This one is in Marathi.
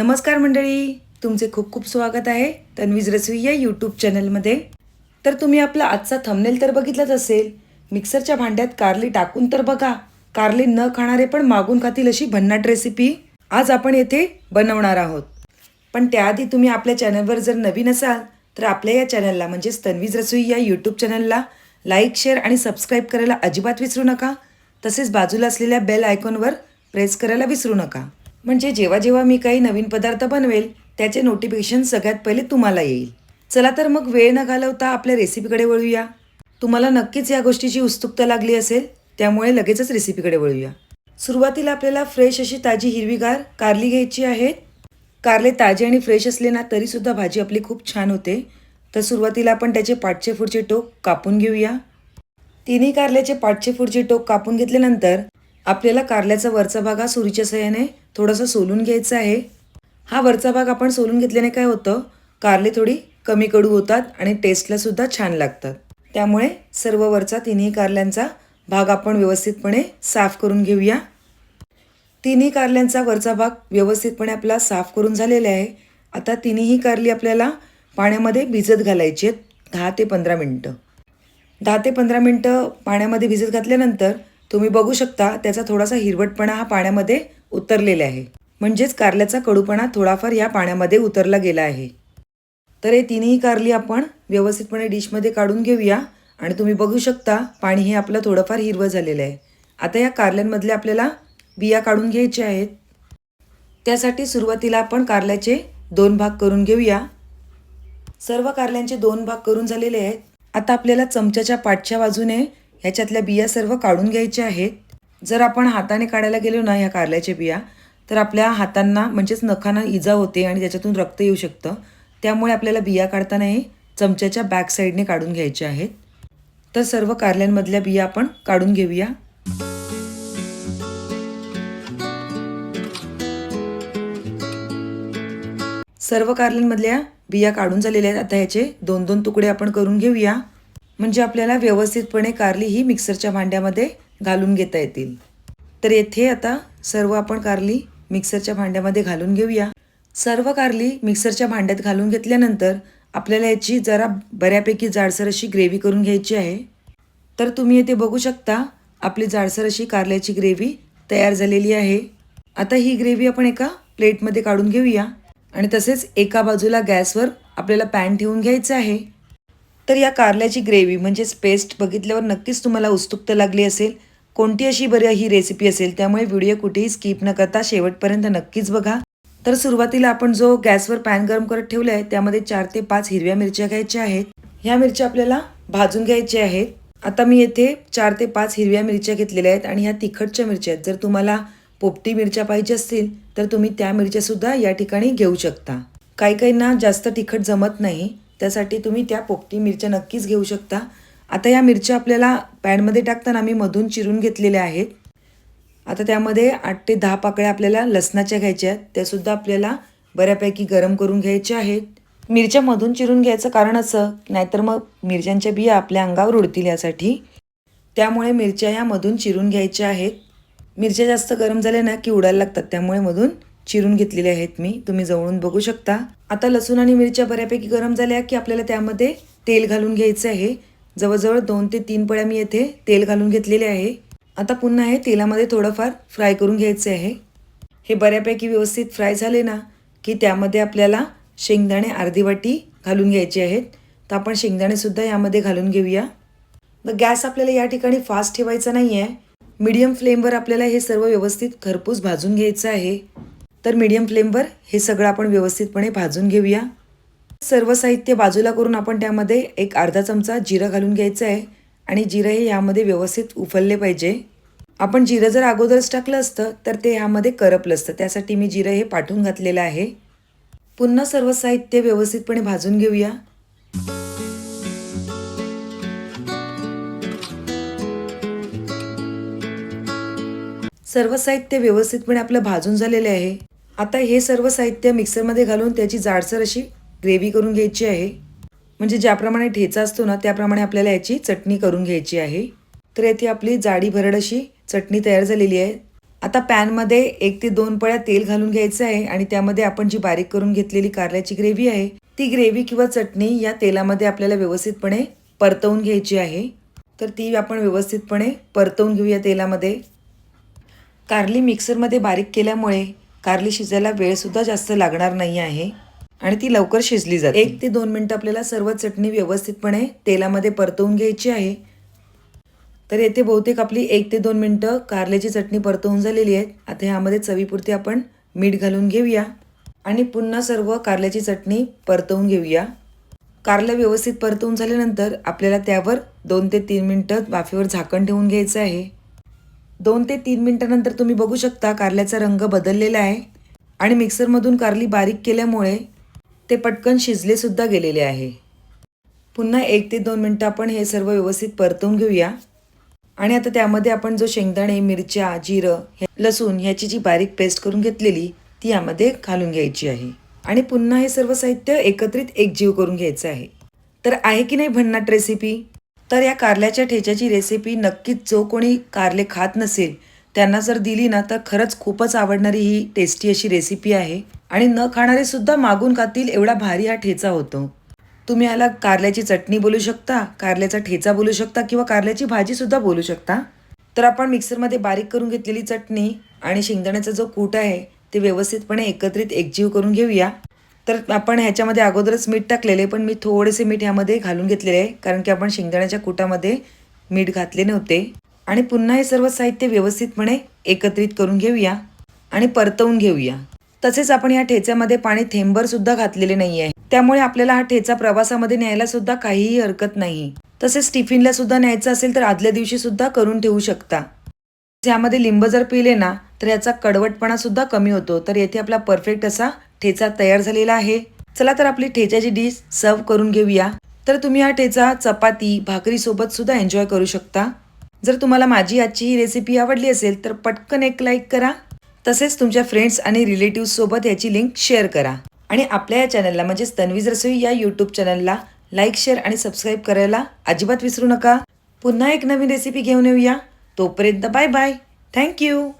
नमस्कार मंडळी तुमचे खूप खूप स्वागत आहे तन्वीज रसवी या यूट्यूब चॅनलमध्ये तर तुम्ही आपला आजचा थंबनेल तर बघितलाच असेल मिक्सरच्या भांड्यात कारली टाकून तर बघा कारली न खाणारे पण मागून खातील अशी भन्नाट रेसिपी आज आपण येथे बनवणार आहोत. पण त्याआधी तुम्ही आपल्या चॅनलवर जर नवीन असाल तर आपल्या या चॅनलला म्हणजेच तन्वीज रसोई या यूट्यूब चॅनलला लाईक शेअर आणि सबस्क्राईब करायला अजिबात विसरू नका. तसेच बाजूला असलेल्या बेल आयकॉनवर प्रेस करायला विसरू नका. म्हणजे जेव्हा जेव्हा मी काही नवीन पदार्थ बनवेल त्याचे नोटिफिकेशन सगळ्यात पहिले तुम्हाला येईल. चला तर मग वेळ न घालवता आपल्या रेसिपीकडे वळूया. तुम्हाला नक्कीच या गोष्टीची उत्सुकता लागली असेल त्यामुळे लगेचच रेसिपीकडे वळूया. सुरुवातीला आपल्याला फ्रेश अशी ताजी हिरवीगार कारली घ्यायची आहेत कारले ताजे आणि फ्रेश असले ना तरीसुद्धा भाजी आपली खूप छान होते. तर सुरुवातीला आपण त्याचे पाठचे फुडचे टोक कापून घेऊया. तिन्ही कारल्याचे पाठचे फुडचे टोक कापून घेतल्यानंतर आपल्याला कारल्याचा वरचा भाग हा सुरीच्या सहाय्याने थोडासा सोलून घ्यायचा आहे. हा वरचा भाग आपण सोलून घेतल्याने काय होतं? कारले थोडी कमी कडू होतात आणि टेस्टलासुद्धा छान लागतात त्यामुळे सर्व वरचा तिन्ही कारल्यांचा भाग आपण व्यवस्थितपणे साफ करून घेऊया. तिन्ही कारल्यांचा वरचा भाग व्यवस्थितपणे आपला साफ करून झालेला आहे. आता तिन्हीही कारली आपल्याला पाण्यामध्ये भिजत घालायची आहेत. दहा ते पंधरा मिनटं. दहा ते पंधरा मिनटं पाण्यामध्ये भिजत घातल्यानंतर तुम्ही बघू शकता त्याचा थोडासा हिरवटपणा हा पाण्यामध्ये उतरलेला आहे. म्हणजेच कारल्याचा कडूपणा थोडाफार या पाण्यामध्ये उतरला गेला आहे. तर हे तिन्ही कारली आपण व्यवस्थितपणे डिशमध्ये काढून घेऊया आणि तुम्ही बघू शकता पाणी हे आपलं थोडंफार हिरवं झालेलं आहे. आता या कारल्यांमधल्या आपल्याला बिया काढून घ्यायच्या आहेत. त्यासाठी सुरुवातीला आपण कारल्याचे दोन भाग करून घेऊया. सर्व कारल्यांचे दोन भाग करून झालेले आहेत. आता आपल्याला चमच्याच्या पाठच्या बाजूने ह्याच्यातल्या बिया सर्व काढून घ्यायच्या आहेत. जर आपण हाताने काढायला गेलो ना ह्या कारल्याच्या बिया तर आपल्या हातांना म्हणजेच नखांना इजा होते आणि त्याच्यातून रक्त येऊ शकतं. त्यामुळे आपल्याला बिया काढताना हे चमच्याच्या बॅक साईडने काढून घ्यायच्या आहेत. तर सर्व कारल्यांमधल्या बिया आपण काढून घेऊया. सर्व कारल्यांमधल्या बिया काढून झालेल्या आहेत. आता ह्याचे दोन दोन तुकडे आपण करून घेऊया. म्हणजे आपल्याला व्यवस्थितपणे कारली ही मिक्सरच्या भांड्यामध्ये घालून घेता येतील. तर येथे आता सर्व आपण कारली मिक्सरच्या भांड्यामध्ये घालून घेऊया. सर्व कारली मिक्सरच्या भांड्यात घालून घेतल्यानंतर आपल्याला याची जरा बऱ्यापैकी जाडसर अशी ग्रेव्ही करून घ्यायची आहे. तर तुम्ही येथे बघू शकता आपली जाडसर अशी कारल्याची ग्रेव्ही तयार झालेली आहे. आता ही ग्रेव्ही आपण एका प्लेटमध्ये काढून घेऊया. आणि तसेच एका बाजूला गॅसवर आपल्याला पॅन ठेवून घ्यायचं आहे. तर या कारल्याची ग्रेव्ही म्हणजेच पेस्ट बघितल्यावर नक्कीच तुम्हाला उत्सुकता लागली असेल. कोणती अशी बरी ही रेसिपी असेल त्यामुळे व्हिडिओ कुठेही स्किप न करता शेवटपर्यंत नक्कीच बघा. तर सुरुवातीला आपण जो गॅसवर पॅन गरम करत ठेवला आहे त्यामध्ये चार ते पाच हिरव्या मिरच्या घ्यायच्या आहेत. ह्या मिरच्या आपल्याला भाजून घ्यायच्या आहेत. आता मी येथे चार ते पाच हिरव्या मिरच्या घेतलेल्या आहेत आणि ह्या तिखटच्या मिरच्या आहेत. जर तुम्हाला पोपटी मिरच्या पाहिजे असतील तर तुम्ही त्या मिरच्या सुद्धा या ठिकाणी घेऊ शकता. काही काहींना जास्त तिखट जमत नाही. त्यासाठी तुम्ही त्या पोपटी मिरच्या नक्कीच घेऊ शकता. आता या मिरच्या आपल्याला पॅनमध्ये टाकताना मी मधून चिरून घेतलेल्या आहेत. आता त्यामध्ये आठ ते दहा पाकळ्या आपल्याला लसणाच्या घ्यायच्या आहेत. त्यासुद्धा आपल्याला बऱ्यापैकी गरम करून घ्यायच्या आहेत. मिरच्या मधून चिरून घ्यायचं कारण असं नाहीतर मग मिरच्यांच्या बिया आपल्या अंगावर उडतील यासाठी. त्यामुळे मिरच्या ह्या मधून चिरून घ्यायच्या आहेत. मिरच्या जास्त गरम झाल्या ना की उडायला लागतात. त्यामुळे मधून चिरून घेतलेल्या आहेत मी. तुम्ही जवळून बघू शकता. आता लसूण आणि मिरच्या बऱ्यापैकी गरम झाल्या की आपल्याला त्यामध्ये तेल घालून घ्यायचं आहे. जवळजवळ दोन ते तीन पळ्या मी येथे तेल घालून घेतलेले आहे. आता पुन्हा हे तेलामध्ये थोडंफार फ्राय करून घ्यायचे आहे. हे बऱ्यापैकी व्यवस्थित फ्राय झाले ना की त्यामध्ये आपल्याला शेंगदाणे अर्धी वाटी घालून घ्यायचे आहेत. तर आपण शेंगदाणेसुद्धा यामध्ये घालून घेऊया. मग गॅस आपल्याला या ठिकाणी फास्ट ठेवायचा नाही आहे मीडियम फ्लेमवर आपल्याला हे सर्व व्यवस्थित खरपूस भाजून घ्यायचं आहे. तर मीडियम फ्लेमवर हे सगळं आपण व्यवस्थितपणे भाजून घेऊया. सर्व साहित्य बाजूला करून आपण त्यामध्ये एक अर्धा चमचा जिरं घालून घ्यायचं आहे आणि जिरं हे यामध्ये व्यवस्थित उफलले पाहिजे. आपण जिरं जर अगोदरच टाकलं असतं तर ते ह्यामध्ये करपलं असतं. त्यासाठी मी जिरं हे पाठवून घातलेलं आहे. पुन्हा सर्व साहित्य व्यवस्थितपणे भाजून घेऊया. सर्व साहित्य व्यवस्थितपणे आपलं भाजून झालेले आहे. आता हे सर्व साहित्य मिक्सरमध्ये घालून त्याची जाडसर अशी ग्रेव्ही करून घ्यायची आहे. म्हणजे ज्याप्रमाणे ठेचा असतो ना त्याप्रमाणे आपल्याला याची चटणी करून घ्यायची आहे. तर येथे आपली जाडी भरड अशी चटणी तयार झालेली आहे. आता पॅनमध्ये एक ते दोन पळ्या तेल घालून घ्यायचं आहे आणि त्यामध्ये आपण जी बारीक करून घेतलेली कारल्याची ग्रेव्ही आहे ती ग्रेव्ही किंवा चटणी या तेलामध्ये आपल्याला व्यवस्थितपणे परतवून घ्यायची आहे. तर ती आपण व्यवस्थितपणे परतवून घेऊया तेलामध्ये. कारली मिक्सरमध्ये बारीक केल्यामुळे कारली शिजायला वेळसुद्धा जास्त लागणार नाही आहे. आणि ती लवकर शिजली जाते. एक ते दोन मिनटं आपल्याला सर्व चटणी व्यवस्थितपणे तेलामध्ये परतवून घ्यायची आहे. तर येथे बहुतेक आपली एक ते दोन मिनटं कारल्याची चटणी परतवून झालेली आहे आता ह्यामध्ये चवीपुरती आपण मीठ घालून घेऊया. आणि पुन्हा सर्व कारल्याची चटणी परतवून घेऊया. कारलं व्यवस्थित परतवून झाल्यानंतर आपल्याला त्यावर दोन ते तीन मिनटं वाफेवर झाकण ठेवून घ्यायचं आहे. दोन ते तीन मिनटानंतर तुम्ही बघू शकता कारल्याचा रंग बदललेला आहे आणि मिक्सरमधून कारली बारीक केल्यामुळे ते पटकन शिजलेसुद्धा गेलेले आहे. पुन्हा एक ते दोन मिनटं आपण हे सर्व व्यवस्थित परतवून घेऊया. आणि आता त्यामध्ये आपण जो शेंगदाणे मिरच्या जिरं हे- लसूण ह्याची जी बारीक पेस्ट करून घेतलेली ती यामध्ये घालून घ्यायची आहे. आणि पुन्हा हे सर्व साहित्य एकत्रित एकजीव करून घ्यायचं आहे. तर आहे की नाही भन्नाट रेसिपी तर या कारल्याच्या ठेच्याची रेसिपी नक्कीच जो कोणी कारले खात नसेल त्यांना जर दिली ना तर खरंच खूपच आवडणारी ही टेस्टी अशी रेसिपी आहे. आणि न खाणारे सुद्धा मागून खातील एवढा भारी हा ठेचा होतो. तुम्ही याला कारल्याची चटणी बोलू शकता कारल्याचा ठेचा बोलू शकता किंवा कारल्याची भाजीसुद्धा बोलू शकता. तर आपण मिक्सरमध्ये बारीक करून घेतलेली चटणी आणि शेंगदाण्याचा जो कूट आहे ते व्यवस्थितपणे एकत्रित एकजीव करून घेऊया. तर आपण ह्याच्यामध्ये अगोदरच मीठ टाकलेले पण मी थोडेसे मीठ ह्यामध्ये घालून घेतलेले आहे कारण की आपण शेंगदाण्याच्या कुटामध्ये मीठ घातले नव्हते. आणि पुन्हा हे सर्व साहित्य व्यवस्थितपणे एकत्रित करून घेऊया आणि परतवून घेऊया. तसेच आपण या ठेच्यामध्ये पाणी थेंबरसुद्धा घातलेले नाही आहे त्यामुळे आपल्याला हा ठेचा प्रवासामध्ये न्यायला सुद्धा काहीही हरकत नाही. तसेच टिफिनला सुद्धा न्यायचं असेल तर आदल्या दिवशी सुद्धा करून ठेवू शकता. यामध्ये लिंब जर पिले ना तर याचा कडवटपणा सुद्धा कमी होतो. तर येथे आपला परफेक्ट असा ठेचा तयार झालेला आहे. चला तर आपली ठेच्याची डिश सर्व करून घेऊया. तर तुम्ही हा ठेचा चपाती भाकरीसोबत सुद्धा एन्जॉय करू शकता. जर तुम्हाला माझी आजची ही रेसिपी आवडली असेल तर पटकन एक लाईक करा. तसेच तुमच्या फ्रेंड्स आणि रिलेटिव्हसोबत याची लिंक शेअर करा. आणि आपल्या या चॅनलला म्हणजेच तन्वीज रसोई या यूट्यूब चॅनलला लाईक शेअर आणि सबस्क्राईब करायला अजिबात विसरू नका. पुन्हा एक नवीन रेसिपी घेऊन येऊया. तोपर्यंत बाय बाय थँक्यू